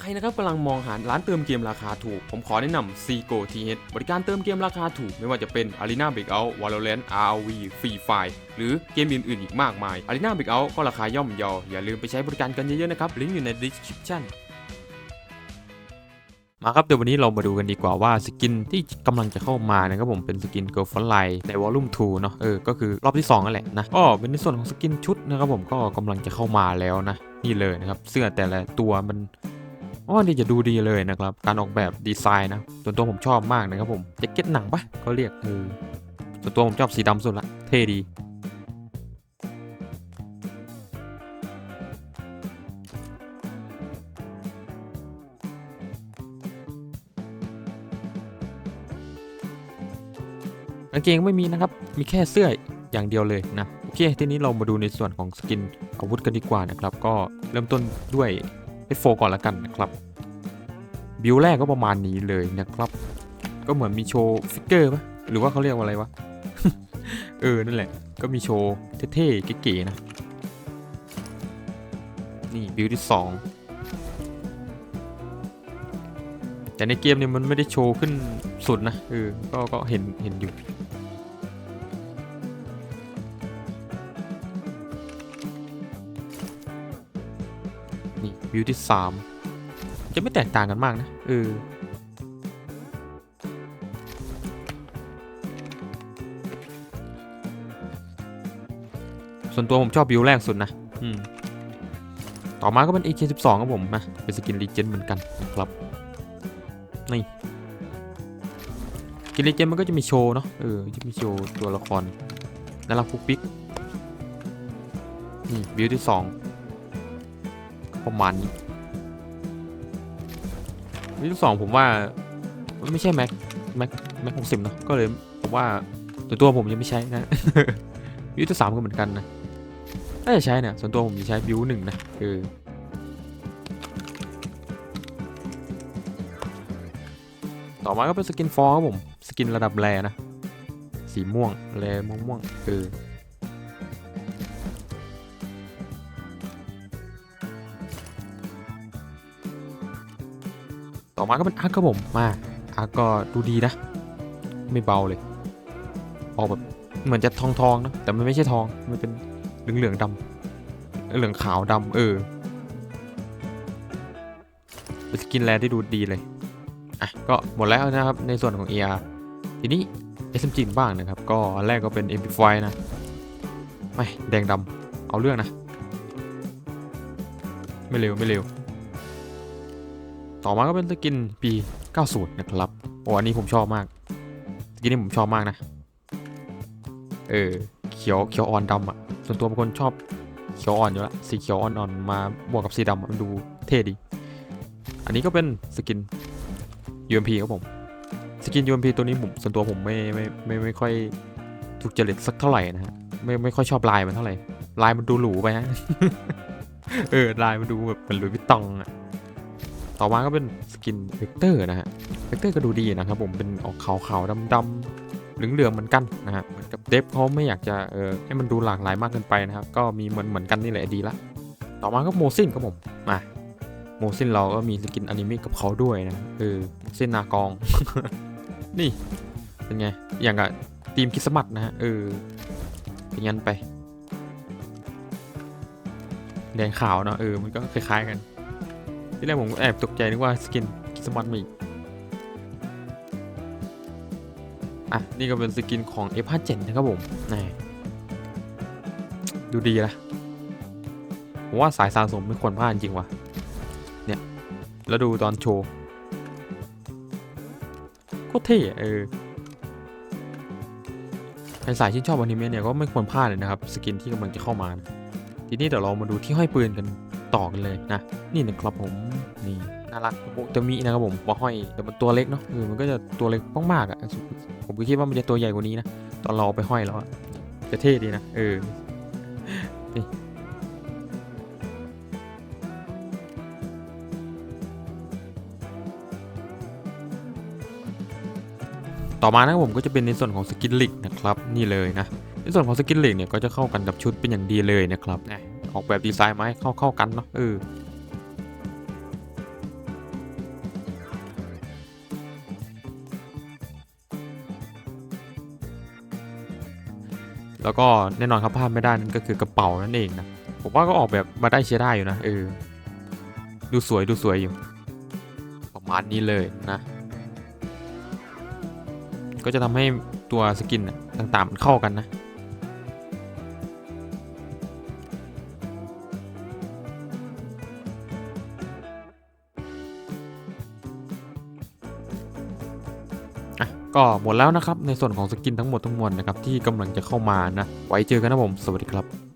ใครนะครับกำลังมองหาร้านเติมเกมราคาถูก ผมขอแนะนำ s e g o t h บริการเติมเกมราคาถูก ไม่ว่าจะเป็น Arena Breakout Valorant ROV Free Fire หรือเกมอื่นๆอีกมากมาย Arena Breakout ก็ราคาย่อมเยาอย่าลืมไปใช้บริการกันเยอะๆนะครับลิงก์อยู่ใน description มาครับเดี๋ยววันนี้เรามาดูกันดีกว่าว่าสกินที่กำลังจะเข้ามานะครับผมเป็นสกินเกิ l ฟ r นไลในวอลลุ่ม2เนาะเออก็คือรอบที่2นั่นแหละนะก็เป็นในส่วนของสกินชุดนะครับผมก็กำลังจะเข้ามาแล้วนะนี่เลยนะครับเสื้อแต่ละตัวมัน อ๋อนี่จะดูดีเลยนะครับ การออกแบบดีไซน์นะส่วนตัวผมชอบมากนะครับผมแจ็คเก็ตหนังปะเขาเรียกเออส่วนตัวผมชอบสีดำสุดละ เท่ดีกางเกงไม่มีนะครับ มีแค่เสื้ออย่างเดียวเลยนะ โอเค ทีนี้เรามาดูในส่วนของสกินอาวุธกันดีกว่านะครับ ก็เริ่มต้นด้วย เอฟโฟก่อนละกันนะครับ บิวแรกก็ประมาณนี้เลยนะครับ ก็เหมือนมีโชว์ฟิกเกอร์ปะหรือว่าเขาเรียกว่าอะไรวะ เออ นั่นแหละ ก็มีโชว์เท่ๆเก๋ๆนะ นี่บิวที่สองแต่ในเกมเนี่ยมันไม่ได้โชว์ขึ้นสุดนะ เออ ก็ก็เห็นเห็นอยู่ นี่วิวที่สามจะไม่แตกต่างกันมากนะเออส่วนตัวผมชอบวิวแรกสุดนะ อืม ต่อมาก็เป็น AK12 ครับผมนะเป็นสกินรีเจนเหมือนกันนะครับ นี่กินรีเจนมันก็จะมีโชว์เนาะ เออ จะมีโชว์ตัวละครน่ารักปุ๊กปิ๊ก นี่วิวที่สอง ประมาณนี้วิธีสองผมว่าไม่ใช่แม็กแม็กแม็กหกสิบเนาะก็เลยผมว่าส่วนตัวผมยังไม่ใช้นะวิวที่สามก็เหมือนกันนะถ้าจะใช้เนี่ยส่วนตัวผมจะใช้วิวหนึ่งนะเออต่อมาก็เป็นสกินฟอร์ครับผม สกินระดับแรนะ สีม่วงแรม่วงม่วงเออ ต่อมาก็เป็นอาร์คครับผมมาอาร์คก็ดูดีนะ ไม่เบาเลย ออกแบบเหมือนจะทองทองนะแต่มันไม่ใช่ทองมันเป็นเหลืองเหลืองดำเหลืองขาวดำเออเป็นสกินแรที่ดูดีเลยอะก็หมดแล้วนะครับในส่วนของ AR ทีนี้ SMG บ้างนะครับ ก็อันแรกก็เป็น MP5 นะไม่แดงดำเอาเรื่องนะ ไม่เร็วไม่เร็ว ต่อมาก็เป็นสกินปี 90 นะครับ โอ้อันนี้ผมชอบมากสกินนี้ผมชอบมากนะ เออ เขียวเขียวอ่อนดำอะ ส่วนตัวเป็นคนชอบเขียวอ่อนอยู่ละสีเขียวอ่อนๆมาบวกกับสีดำมันดูเท่ดี อันนี้ก็เป็นสกิน UMP ครับผม สกิน UMP ตัวนี้ผมส่วนตัวผมไม่ไม่ไม่ไม่ค่อยถูกจริตสักเท่าไหร่นะฮะ ไม่ไม่ค่อยชอบลายมันเท่าไหร่ ลายมันดูหรูไปฮะ เออลายมันดูแบบเป็นลุยวิตตองอะ ต่อมาก็เป็นสกินเวกเตอร์นะฮะเวกเตอร์ก็ดูดีนะครับผมเป็นออกขาวขาวดำๆเหลืองๆเหมือนกันนะฮะเหมือนกับเดฟเขาไม่อยากจะเออให้มันดูหลากหลายมากเกินไปนะครับก็มีเหมือนเหมือนกันนี่แหละดีละ ต่อมาก็โมซินครับผมมาโมซินเราก็มีสกินอนิเมะกับเขาด้วยนะเออเส้นนากอง นี่เป็นไงอย่างกับทีมคริสต์มาสนะฮะเออเป็นงั้นไปแดงขาวเนาะเออมันก็คล้ายๆกัน ที่แรกผมแอบตกใจนึกว่าสกินคิสมาสมาอีกอะ นี่ก็เป็นสกินของ F57 นะครับผมนี่ดูดีนะผมว่าสายสะสมไม่ควรพลาดจริงว่ะ เนี่ย แล้วดูตอนโชว์โคตรเท่เออใครสายชื่ชอบอนิเมะเนี่ยก็ไม่ควรพลาดเลยนะครับ สกินที่กำลังจะเข้ามานะทีนี้เดี๋ยวเรามาดูที่ห้อยปืนกัน ต่อกันเลยนะ นี่นะครับผมนี่น่ารักโอตมินะครับผมว่าห้อยแต่มันตัวเล็กเนาะเออมันก็จะตัวเล็กมากๆอะผมก็คิดว่ามันจะตัวใหญ่กว่านี้นะตอนเราเอาไปห้อยแล้วอะจะเท่ดีนะเออนี่ต่อมานะครับผมก็จะเป็นในส่วนของสกินลิกนะครับนี่เลยนะในส่วนของสกินลิกเนี่ยก็จะเข้ากันกับชุดเป็นอย่างดีเลยนะครับนะ ออกแบบดีไซน์มาให้เข้าเข้ากันเนาะเออแล้วก็แน่นอนครับพลาดไม่ได้นั่นก็คือกระเป๋านั่นเองนะผมว่าก็ออกแบบมาได้เชียร์ได้อยู่นะเออดูสวยดูสวยอยู่ ประมาณนี้เลยนะ ก็จะทำให้ตัวสกินต่างๆมันเข้ากันนะ่ะก็หมดแล้วนะครับในส่วนของสกินทั้งหมดทั้งมวลนะครับที่กำลังจะเข้ามานะไว้เจอกันนะผมสวัสดีครับ